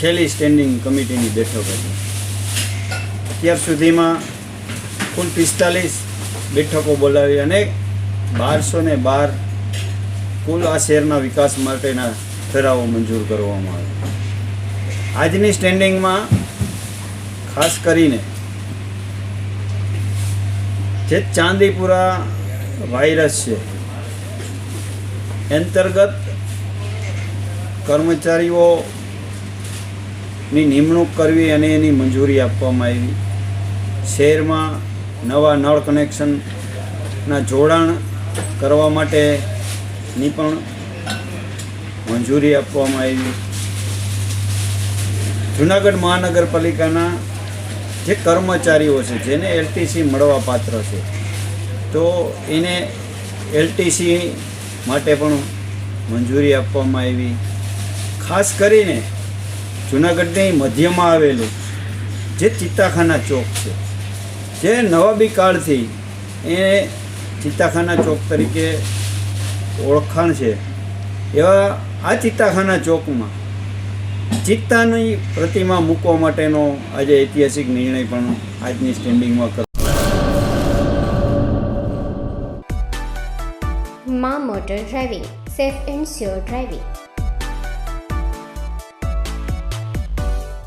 છેલ્લી સ્ટેન્ડિંગ કમિટીની બેઠક હતી. અત્યાર સુધીમાં કુલ પિસ્તાલીસ બેઠકો બોલાવી અને બારસો ને બાર કુલ આ શહેરના વિકાસ માટેના ઠરાવો મંજૂર કરવામાં આવ્યા. આજની સ્ટેન્ડિંગમાં ખાસ કરીને જે ચાંદીપુરા વાયરસ છે, અંતર્ગત કર્મચારીઓની નિમણૂક કરવી અને એની મંજૂરી આપવામાં આવી. શહેરમાં નવા નળ કનેક્શનના જોડાણ કરવા માટેની પણ મંજૂરી આપવામાં આવી. જુનાગઢ મહાનગરપાલિકાના જે કર્મચારીઓ છે, જેને એલટીસી મળવા પાત્ર છે, તો એને એલટીસી માટે પણ મંજૂરી આપવામાં આવી. ખાસ કરીને જુનાગઢની મધ્યમાં આવેલું, જે ચિત્તાખાના ચોક છે. જે નવાબી કાળથી એ ચિત્તાખાના ચોક તરીકે ઓળખાણ છે. એવા આ ચિત્તાખાના ચોકમાં ચિત્તાની પ્રતિમા મૂકવા માટેનો આજે ઐતિહાસિક નિર્ણય પણ આજની સ્ટેન્ડિંગમાં કર મા motor driving, safe and sure driving.